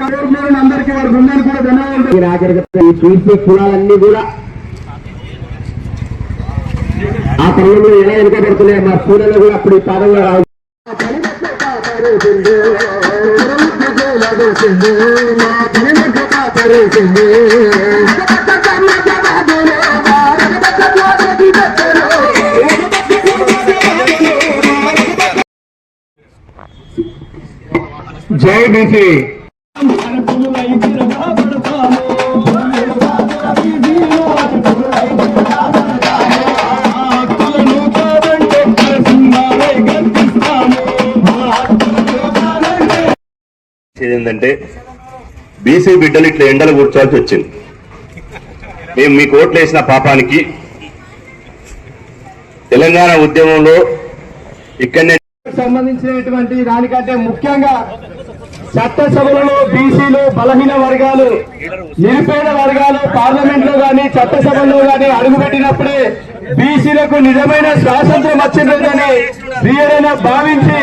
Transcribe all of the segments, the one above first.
కార్యక్రమాలను అందరికీ వారి బృందానికి కూడా ధన్యవాదాలు. ఈ స్వీట్ కులాలన్నీ కూడా ఆ తరుణంలో ఎలా వెనుకబడుతున్నాయి మా స్కూళ్ళలో కూడా అప్పుడు ఈ పాదంలో రావు. జై బీసీ ఏంటంటే బీసీ బిడ్డలు ఇట్లా ఎండలు కూర్చోవాల్సి వచ్చింది. మేము మీకు ఓట్లు వేసిన పాపానికి తెలంగాణ ఉద్యమంలో ఇక్కడనే సంబంధించినటువంటి దానికంటే ముఖ్యంగా చట్టసభలలో బీసీలు బలహీన వర్గాలు నిరుపేద వర్గాలు పార్లమెంట్లో గాని చట్టసభల్లో గాని అడుగుపెట్టినప్పుడే బీసీలకు నిజమైన స్వాతంత్రం వచ్చిందని ప్రియరైన భావించి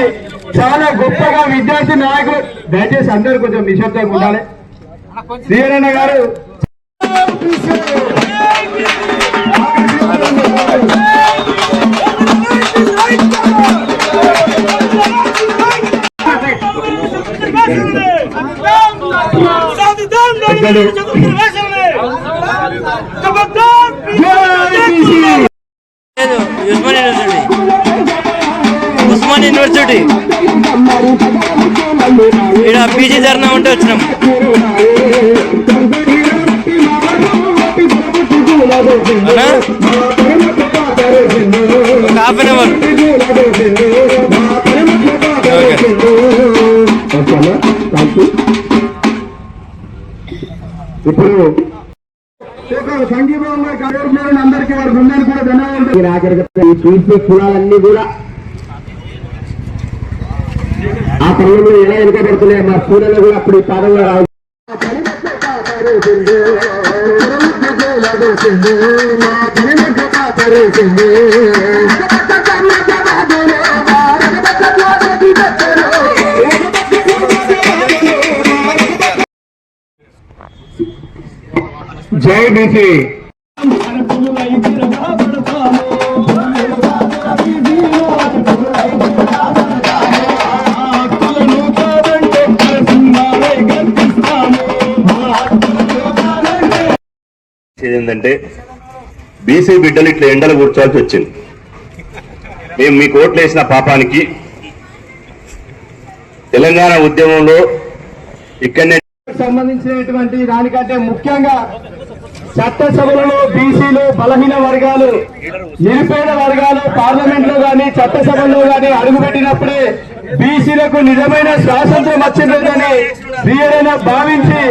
చాలా గొప్పగా విద్యార్థి నాయకులు దయచేసి అందరూ కొంచెం నిశ్శబ్దంగా ఉండాలి శ్రీహరణ గారు Thank you. University Osman university ఇక్కడ పీజీ ధర్నా ఉంటే వచ్చినాం. అవునా? ఒక హాఫ్ అన్ అవర్ ఇప్పుడు కార్యక్రమాలను అందరికీ వారి బృందానికి కూడా ధన్యవాదాలు ఈ రాజరికత ఈ స్వీట్ కులాలన్నీ కూడా ఆ తరుణంలో ఎలా వెనుకబడుతున్నాయి మా స్కూళ్ళలో కూడా అప్పుడు ఈ పాదంలో రావు. జై బీసీ ఏంటంటే బీసీ బిడ్డలు ఇట్లా ఎండలు కూర్చోవాల్సి వచ్చింది. మేము మీకు ఓట్లు వేసిన పాపానికి తెలంగాణ ఉద్యమంలో ఇక్కడనే సంబంధించినటువంటి దానికంటే ముఖ్యంగా చట్టసభలలో బీసీలు బలహీన వర్గాలు నిరుపేద వర్గాలు పార్లమెంట్లో గాని చట్టసభల్లో గాని అడుగుపెట్టినప్పుడే బీసీలకు నిజమైన స్వాతంత్రం వచ్చిందని ప్రియరైన భావించి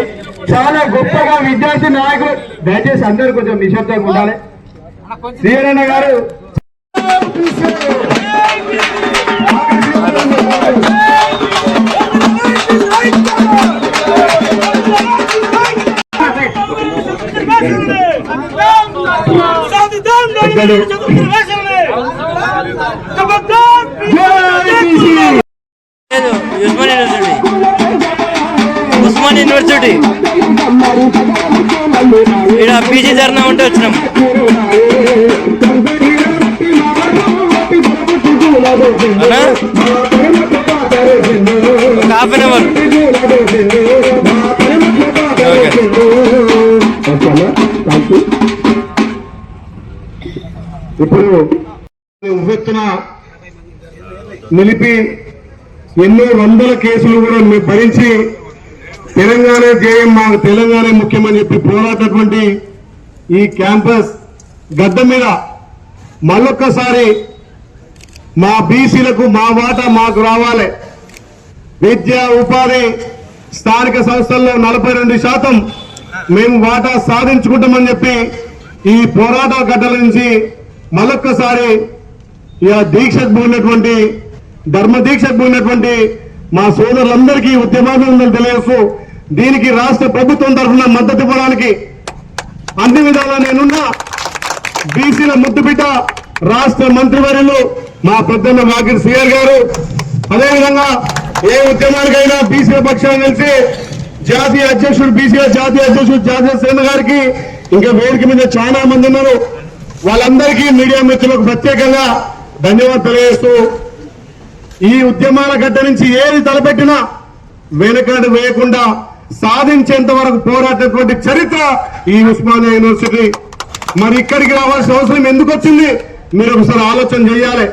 చాలా గొప్పగా విద్యార్థి నాయకులు దయచేసి అందరు కొంచెం నిశ్శబ్దంగా ఉండాలి. శ్రీహరణ గారు లేదు ఉస్మాన్ యూనివర్సిటీ. ఉస్మాన్ యూనివర్సిటీ ఇక్కడ పీజీ ధర్నా ఉంటే వచ్చినాం. ఒక హాఫ్ అన్ అవర్. ఇప్పుడు ఉవ్వెత్తున నిలిపి ఎన్నో వందల కేసులు కూడా మేము భరించి తెలంగాణ జయం మా తెలంగాణ ముఖ్యమని చెప్పి పోరాటటువంటి ఈ క్యాంపస్ గడ్డ మీద మళ్ళొక్కసారి మా బీసీలకు మా వాటా మాకు రావాలి. విద్య ఉపాధి స్థానిక సంస్థల్లో నలభై రెండు శాతం మేము వాటా సాధించుకుంటామని చెప్పి ఈ పోరాట గడ్డల నుంచి మళ్ళొక్కసారి ఇక దీక్షకు పోయినటువంటి ధర్మ దీక్షకు పోయినటువంటి మా సోదరులందరికీ ఉద్యమాభినందనలు తెలియజేస్తూ దీనికి రాష్ట్ర ప్రభుత్వం తరఫున మద్దతు ఇవ్వడానికి అన్ని విధాలా నేనున్నా. బీసీల ముద్దుబిడ్డ రాష్ట్ర మంత్రివర్యులు మా పెద్దన్న వాకిరి సిఆర్ గారు. అదేవిధంగా ఏ ఉద్యమానికైనా బీసీల పక్షాన్ని కలిసి జాతీయ అధ్యక్షుడు బీసీల జాతీయ అధ్యక్షుడు జాతీయ సేన గారికి ఇంకా వేదిక మీద చాలా మంది ఉన్నారు. వాళ్ళందరికీ మీడియా మిత్రులకు ప్రత్యేకంగా ధన్యవాదాలు తెలియజేస్తూ ఈ ఉద్యమాల గడ్డ నుంచి ఏది తలపెట్టినా వెనుకడు వేయకుండా సాధించేంత వరకు పోరాటటువంటి చరిత్ర ఈ ఉస్మానియా యూనివర్సిటీ. మరి ఇక్కడికి రావాల్సిన అవసరం ఎందుకు వచ్చింది? మీరు ఒకసారి ఆలోచన చేయాలి.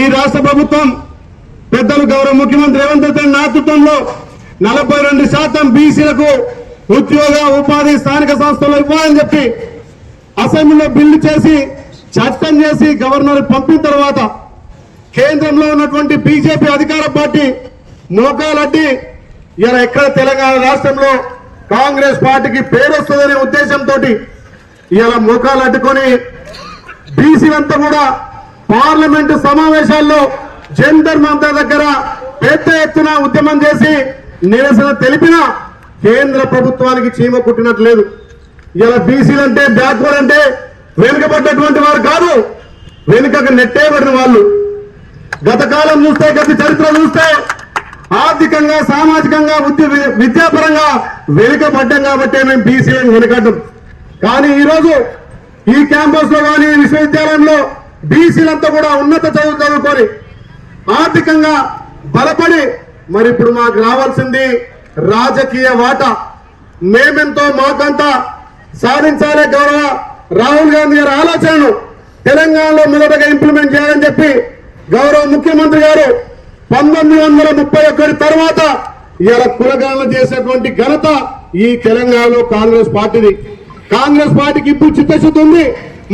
ఈ రాష్ట్ర ప్రభుత్వం పెద్దలు గౌరవ ముఖ్యమంత్రి రేవంత్ రెడ్డి నాతృత్వంలో నలభై రెండు శాతం బీసీలకు ఉద్యోగ ఉపాధి స్థానిక సంస్థలు ఇవ్వాలని చెప్పి అసెంబ్లీలో బిల్లు చేసి చట్టం చేసి గవర్నర్ పంపిన తర్వాత కేంద్రంలో ఉన్నటువంటి బీజేపీ అధికార పార్టీ మోకాలడ్డి ఇలా ఎక్కడ తెలంగాణ రాష్ట్రంలో కాంగ్రెస్ పార్టీకి పేరు వస్తుందనే ఉద్దేశంతో ఇలా మోకాలు అడ్డుకొని బీసీలంతా కూడా పార్లమెంటు సమావేశాల్లో జంతర్ మంతర్ దగ్గర పెద్ద ఎత్తున ఉద్యమం చేసి నిరసన తెలిపిన కేంద్ర ప్రభుత్వానికి చీమ కుట్టినట్లేదు. ఇలా బీసీలంటే బ్యాక్వర్డ్ అంటే వెనుకబడ్డటువంటి వారు కాదు. వెనుకకు నెట్టేయబడిన వాళ్ళు. గత కాలం చూస్తే గత చరిత్ర చూస్తే ఆర్థికంగా సామాజికంగా విద్యాపరంగా వెనుకబడ్డం కాబట్టి మేము బీసీలను వెనుకడ్డం. కానీ ఈరోజు ఈ క్యాంపస్లో కానీ విశ్వవిద్యాలయంలో బీసీలంతా కూడా ఉన్నత చదువు చదువుకొని ఆర్థికంగా బలపడి మరి ఇప్పుడు మాకు రావాల్సింది రాజకీయ వాటా. మేమెంతో మాకంతా సాధించాలే గౌరవ రాహుల్ గాంధీ గారి ఆలోచనను తెలంగాణలో మొదటగా ఇంప్లిమెంట్ చేయాలని చెప్పి గౌరవ ముఖ్యమంత్రి గారు పంతొమ్మిది వందల ముప్పై ఒకటి తర్వాత ఇలా కులగాన చేసేటువంటి ఘనత ఈ తెలంగాణలో కాంగ్రెస్ పార్టీది. కాంగ్రెస్ పార్టీకి ఇప్పుడు చిత్తశుద్ధి ఉంది.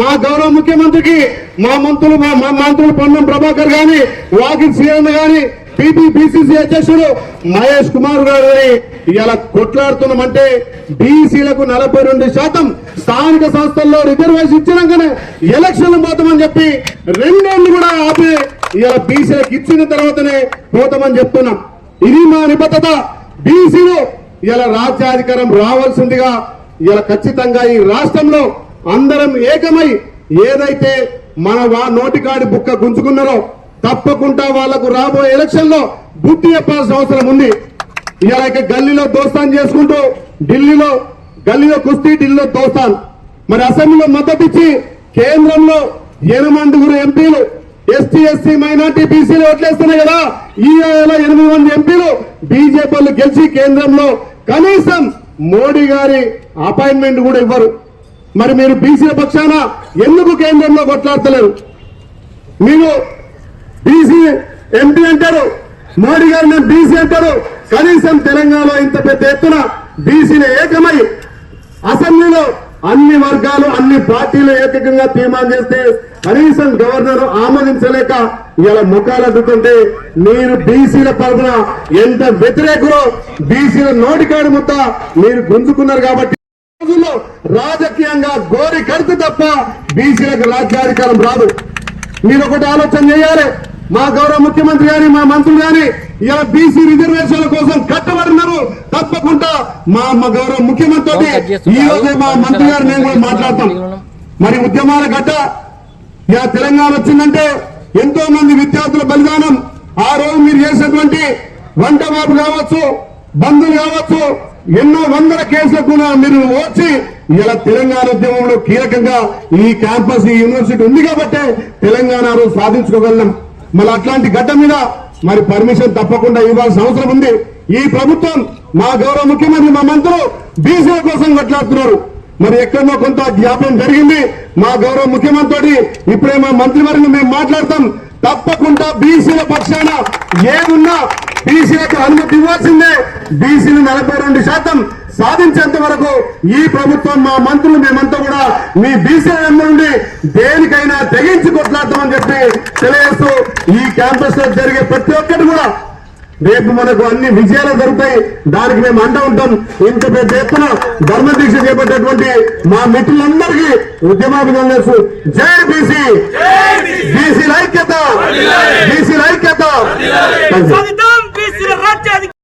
మా గౌరవ ముఖ్యమంత్రికి మా మంత్రులు మా మా మంత్రులు పొన్నం ప్రభాకర్ గాని వాకిన్ శ్రీరన్న గాని పిపి అధ్యక్షుడు మహేష్ కుమార్ గారు ఇలా కొట్లాడుతున్నామంటే బీసీలకు నలభై రెండు శాతం స్థానిక సంస్థల్లో రిజర్వేషన్ ఇచ్చినాకనే ఎలక్షన్లు పోతామని చెప్పి రెండేళ్ళు కూడా ఆపి ఇలా బీసీలకు ఇచ్చిన తర్వాతనే పోతామని చెప్తున్నాం. ఇది మా నిబద్ధత. బీసీలు ఇలా రాజ్యాధికారం రావాల్సిందిగా ఇలా ఖచ్చితంగా ఈ రాష్ట్రంలో అందరం ఏకమై ఏదైతే మన నోటికాడి బుక్క గుంజుకున్నారో తప్పకుండా వాళ్ళకు రాబోయే ఎలక్షన్లో బుద్ధి చెప్పాల్సిన అవసరం ఉంది. ఇలా ఇక గల్లీలో దోస్తాన్ చేసుకుంటూ ఢిల్లీలో గల్లీలో కుస్తీ ఢిల్లీలో దోస్తాన్. మరి అసెంబ్లీలో మద్దతు ఇచ్చి కేంద్రంలో ఎనమండుగురు ఎంపీలు ఎస్టీ ఎస్సీ మైనార్టీ బీసీలు ఓట్లేస్తున్నాయి కదా. ఈ ఏళ్ళలో ఎనిమిది మంది ఎంపీలు బీజేపీ వాళ్ళు గెలిచి కేంద్రంలో కనీసం మోడీ గారి అపాయింట్మెంట్ కూడా ఇవ్వరు. మరి మీరు బీసీల పక్షాన ఎందుకు కేంద్రంలో కొట్లాడతలేరు? మీరు బీసీ ఎంపీ అంటారు. మోడీ గారిని నేను బీసీ అంటారు. కనీసం తెలంగాణలో ఇంత పెద్ద ఎత్తున బీసీలు ఏకమై అసెంబ్లీలో అన్ని వర్గాలు అన్ని పార్టీలు ఏకకంగా తీర్మానం చేస్తే కనీసం గవర్నర్ ఆమోదించలేక ఇలా ముఖాలద్దుతుంటే మీరు బీసీల పరపున ఎంత వ్యతిరేకులో బీసీల నోటికాడు ముద్ద మీరు గుంజుకున్నారు కాబట్టి రోజుల్లో రాజకీయంగా గోరి కడుతు తప్ప బీసీలకు రాజ్యాధికారం రాదు. మీరు ఒకటి ఆలోచన చేయాలి. మా గౌరవ ముఖ్యమంత్రి గాని మా మంత్రులు గాని ఇలా బీసీ రిజర్వేషన్ల కోసం కట్టబడినారు. తప్పకుండా మా మా గౌరవ ముఖ్యమంత్రి ఈ రోజే మా మంత్రి గారు నేను కూడా మాట్లాడతాం. మరి ఉద్యమాల గడ్డ ఇలా తెలంగాణ వచ్చిందంటే ఎంతో మంది విద్యార్థుల బలిదానం. ఆ రోజు మీరు చేసినటువంటి వంట బాబు కావచ్చు బంధువులు కావచ్చు ఎన్నో వందల కేసులకు కూడా మీరు వచ్చి ఇలా తెలంగాణ ఉద్యమంలో కీలకంగా ఈ క్యాంపస్ ఈ యూనివర్సిటీ ఉంది కాబట్టి తెలంగాణ సాధించుకోగలం మరి అట్లాంటి గడ్డ మీద మరి పర్మిషన్ తప్పకుండా ఇవ్వాల్సిన అవసరం ఉంది. ఈ ప్రభుత్వం మా గౌరవ ముఖ్యమంత్రి మా మంత్రులు బీసీల కోసం కొట్లాడుతున్నారు. మరి ఎక్కడో కొంత జ్ఞాపం జరిగింది. మా గౌరవ ముఖ్యమంత్రి ఇప్పుడే మా మంత్రివర్గం మేము మాట్లాడతాం. తప్పకుండా బీసీల పక్షాన ఏదున్నా బీసీలకు అనుమతి ఇవ్వాల్సిందే. బీసీలు నలభై రెండు శాతం సాధించేంత వరకు ఈ ప్రభుత్వం మా మంత్రులు మేమంతా కూడా మీ బీసీ నుండి దేనికైనా తెగించి కొట్లాడతామని చెప్పి తెలియజేస్తూ ఈ క్యాంపస్లో జరిగే ప్రతి ఒక్కటి కూడా రేపు మనకు అన్ని విజయాలు జరుగుతాయి. దానికి మేము అంట ఉంటాం. ఇంత పెద్ద ఎత్తున ధర్మ దీక్ష చేపట్టేటువంటి మా మిత్రులందరికీ ఉద్యమాభినందనలు. జై బీసీ. బీసీ ఐక్యత. బీసీ ఐక్యత.